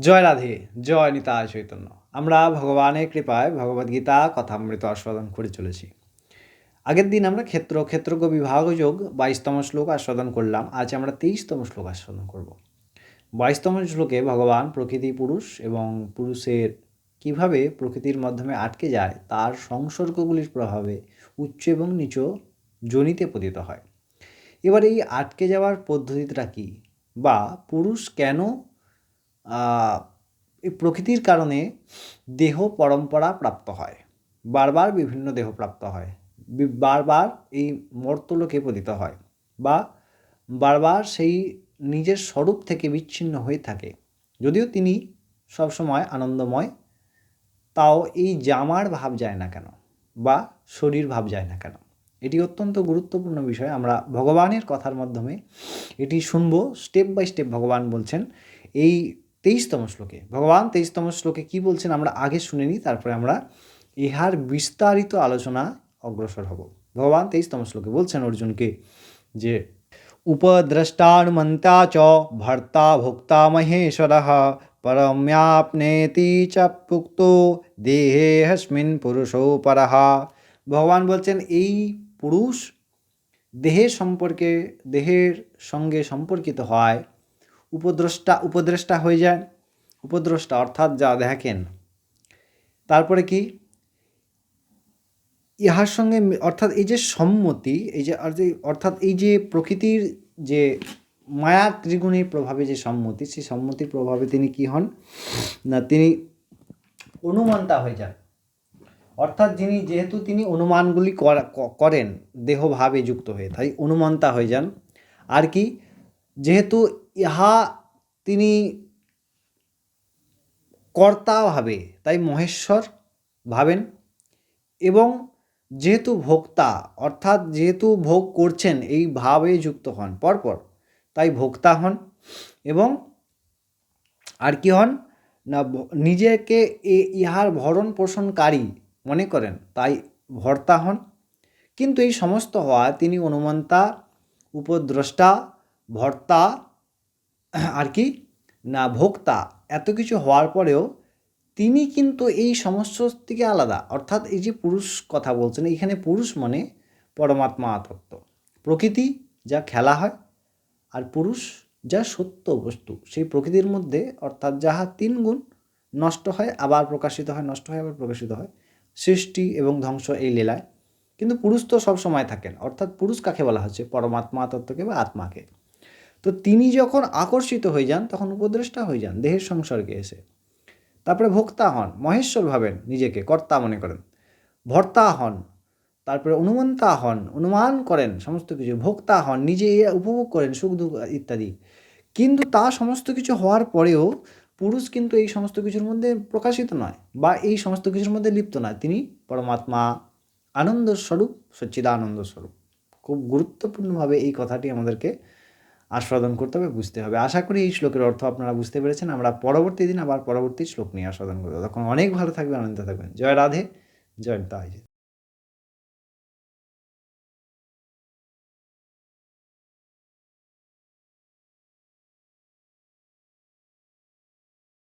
জয় রাধে, জয় নিতায় চৈতন্য। আমরা ভগবানের কৃপায় ভগবদ্গীতা কথামৃত আস্বাদন করে চলেছি। আগের দিন আমরা ক্ষেত্র, ক্ষেত্রজ্ঞ বিভাগ যোগ বাইশতম শ্লোক আস্বাদন করলাম। আজ আমরা তেইশতম শ্লোক আস্বাদন করব। বাইশতম শ্লোকে ভগবান প্রকৃতি পুরুষ এবং পুরুষের কীভাবে প্রকৃতির মাধ্যমে আটকে যায়, তার সংসর্গগুলির প্রভাবে উচ্চ এবং নিচ জনিতে পতিত হয়। এবার এই আটকে যাওয়ার পদ্ধতিটা কী? বা পুরুষ কেন এই প্রকৃতির কারণে দেহ পরম্পরা প্রাপ্ত হয়। বারবার বিভিন্ন দেহ প্রাপ্ত হয়। বারবার এই মর্তলোকে পতিত হয় বা বারবার সেই নিজের স্বরূপ থেকে বিচ্ছিন্ন হয়ে থাকে। যদিও তিনি সবসময় আনন্দময়, তাও এই জামার ভাব যায় না কেন বা শরীর ভাব যায় না কেন? এটি অত্যন্ত গুরুত্বপূর্ণ বিষয়। আমরা ভগবানের কথার মাধ্যমে এটি শুনব। স্টেপ বাই স্টেপ ভগবান বলছেন, এই তেইশতম শ্লোকে। ভগবান তেইশতম শ্লোকে কি বলছেন আমরা আগে শুনে নিই, তারপরে আমরা ইহার বিস্তারিত আলোচনা অগ্রসর হব। ভগবান তেইশতম শ্লোকে বলছেন অর্জুনকে যে উপদ্রষ্টানুমন্তা চ ভর্তা ভোক্তা মহেশ্বর পরম্যাপনেতি চ পুক্ত দেহে হস্মিন পুরুষো পরহা ভগবান বলছেন, এই পুরুষ দেহের সম্পর্কে, দেহের সঙ্গে সম্পর্কিত হয় উপদ্রষ্টা উপদ্রষ্টা হয়ে যায়। উপদ্রষ্টা অর্থাৎ যা দেখেন। তারপরে কি? ইহার সঙ্গে অর্থাৎ এই যে সম্মতি, এই যে অর্থাৎ এই যে প্রকৃতির যে মায়া ত্রিগুণের প্রভাবে যে সম্মতি, সেই সম্মতির প্রভাবে তিনি কি হন? না, তিনি অনুমানতা হয়ে যান। অর্থাৎ যিনি যেহেতু তিনি অনুমানগুলি করেন, দেহভাবে যুক্ত হয়ে, তাই অনুমানতা হয়ে যান। আর কি? যেহেতু ইহা তিনি কর্তা ভাবে, তাই মহেশ্বর ভাবেন। এবং যেহেতু ভোক্তা, অর্থাৎ যেহেতু ভোগ করছেন, এই ভাবে যুক্ত হন, পরপর তাই ভোক্তা হন। এবং আর কি হন? না নিজেকে এ, ইহার ভরণ পোষণকারী মনে করেন, তাই ভর্তা হন। কিন্তু এই সমস্ত হওয়া তিনি অনুমন্তা, উপদ্রষ্টা, ভর্তা আর কি, না ভোক্তা, এত কিছু হওয়ার পরেও তিনি কিন্তু এই সমস্ত থেকে আলাদা। অর্থাৎ এই যে পুরুষ কথা বলছেন, এখানে পুরুষ মানে পরমাত্মা তত্ত্ব প্রকৃতি যা খেলা হয় আর পুরুষ যা সত্য বস্তু। সেই প্রকৃতির মধ্যে অর্থাৎ যাহা তিন গুণ নষ্ট হয়, আবার প্রকাশিত হয়, নষ্ট হয়, আবার প্রকাশিত হয়। সৃষ্টি এবং ধ্বংস এই লীলায়। কিন্তু পুরুষ তো সবসময় থাকেন। অর্থাৎ পুরুষ কাকে বলা হচ্ছে? পরমাত্মা তত্ত্বকে বা আত্মাকে? তো তিনি যখন আকর্ষিত হয়ে যান, তখন উপদ্রষ্টা হয়ে যান, দেহের সংসর্গে এসে। তারপরে ভোক্তা হন, মহেশ্বর ভাবেন নিজেকে, কর্তা মনে করেন। ভর্তা হন, তারপরে অনুমন্তা হন, অনুমান করেন, সমস্ত কিছু। ভোক্তা হন, নিজে উপভোগ করেন, সুখ দুঃখ ইত্যাদি। কিন্তু তা সমস্ত কিছু হওয়ার পরেও পুরুষ কিন্তু এই সমস্ত কিছুর মধ্যে প্রকাশিত নয় বা এই সমস্ত কিছুর মধ্যে লিপ্ত নয়। তিনি পরমাত্মা, আনন্দ স্বরূপ, সচ্চিদানন্দ স্বরূপ। খুব গুরুত্বপূর্ণভাবে এই কথাটি আমাদেরকে আস্বাদন করতে হবে, বুঝতে হবে। আশা করি এই শ্লোকের অর্থ আপনারা বুঝতে পেরেছেন। আমরা পরবর্তী দিন আবার পরবর্তী শ্লোক নিয়ে আস্বাদন করব। তখন অনেক ভালো থাকবেন, আনন্দ থাকবেন। জয় রাধে, জয় তাই।